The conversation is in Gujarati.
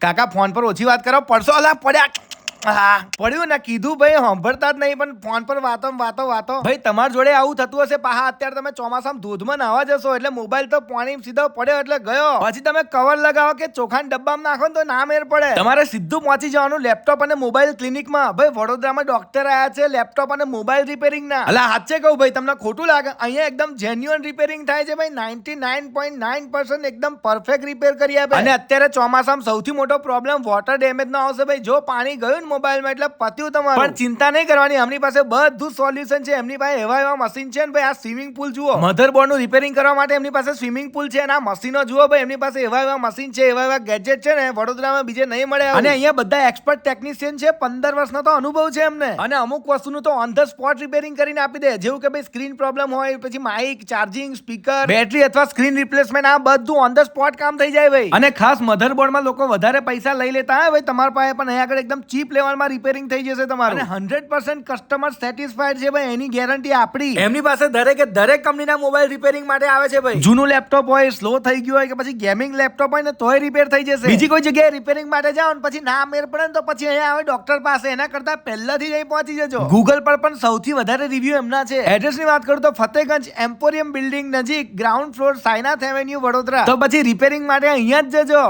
કાકા ફોન પર ઓછી વાત કરો. પડશો અલા પડ્યા. હા. પડ્યું ને કીધું ભાઈ સાંભળતા જ નહીં પણ ફોન પર વાતો વાતો વાતો. ભાઈ તમારા જોડે આવું થતું હશે પાહા અત્યારે તમે ચોમાસામાં ધોધમાં નાવા જશો એટલે મોબાઈલ તો પાણી સીધો પડ્યો એટલે ગયો. પછી તમે કવર લગાવો કે ચોખાના ડબ્બામાં નાખો ને તો ના મેર પડે. તમારે સીધું પહોંચી જવાનું લેપટોપ અને મોબાઈલ ક્લિનિકમાં ભાઈ વડોદરામાં ડોક્ટર આયા છે લેપટોપ અને મોબાઈલ રિપેરિંગ ના. અલા સાચે કહું ભાઈ તમને ખોટું લાગે અહીંયા એકદમ જેન્યુઅન રિપેરિંગ થાય છે ભાઈ ninety nine point nine percent એકદમ પરફેક્ટ રિપેર કરી આપે. અને અત્યારે ચોમાસામાં સૌથી મોટો પ્રોબ્લેમ વોટર ડેમેજ નો આવશે ભાઈ જો પાણી ગયું ને મોબાઈલમાં એટલે પત્યું તમારું. પણ ચિંતા નહીં કરવાની એમની પાસે બધું સોલ્યુશન છે. એમની પાસે એવા એવા મશીન છે ને ભાઈ આ સ્વિમિંગ પુલ જુઓ. મધરબોર્ડનું રિપેરિંગ કરવા માટે એમની પાસે સ્વિમિંગ પુલ છે અને આ મશીનો જુઓ ભાઈ એમની પાસે એવા એવા મશીન છે એવા એવા ગેજેટ છે ને વડોદરામાં બીજે નહીં મળે અને અહીંયા બધા એક્સપર્ટ ટેકનિશિયન છે પંદર વર્ષનો તો અનુભવ છે એમને. અને અમુક વસ્તુનું તો ઓન ધ સ્પોટ રિપેરિંગ કરીને આપી દે. જેવું કે ભાઈ સ્ક્રીન પ્રોબ્લેમ હોય પછી માઇક ચાર્જિંગ સ્પીકર બેટરી અથવા સ્ક્રીન રિપ્લેસમેન્ટ આ બધું ઓન ધ સ્પોટ કામ થઈ જાય ભાઈ. અને ખાસ મધરબોર્ડમાં લોકો વધારે પૈસા લઈ લેતા હોય ભાઈ તમારા પાસે પણ અહીંયા આગળ એકદમ ચીપ લેવલમાં રિપેરિંગ થઈ જશે તમારું. અને હંડ્રેડ પર્સન્ટ કસ્ટમર સેટિસ્ફાઈડ છે ભાઈ એની ગેરંટી આપણી એમની પાસે દરેકે દરેક કંપનીના મોબાઈલ રિપેરિંગ માટે આવે છે ભાઈ. જૂનું લેપટોપ હોય સ્લો થઈ ગયું હોય કે પછી ગેમિંગ લેપટોપ હોય ને તોય રિપેર થઈ જશે. બીજી કોઈ જગ્યાએ રિપેરિંગ માટે જાઓ ને પછી ના મેર પડે ને તો પછી અહીંયા આવે ડોક્ટર પાસે. એના કરતા પહેલાથી જ અહીં પહોંચી જજો. ગૂગલ પર પણ સૌથી વધારે રિવ્યુ એમના છે. એડ્રેસની વાત કરું તો ફતેગંજ એમ્પોરિયમ બિલ્ડિંગ નજીક ground floor Sainath avenue Vadodara. તો પછી રિપેરિંગ માટે અહીંયા જ જજો.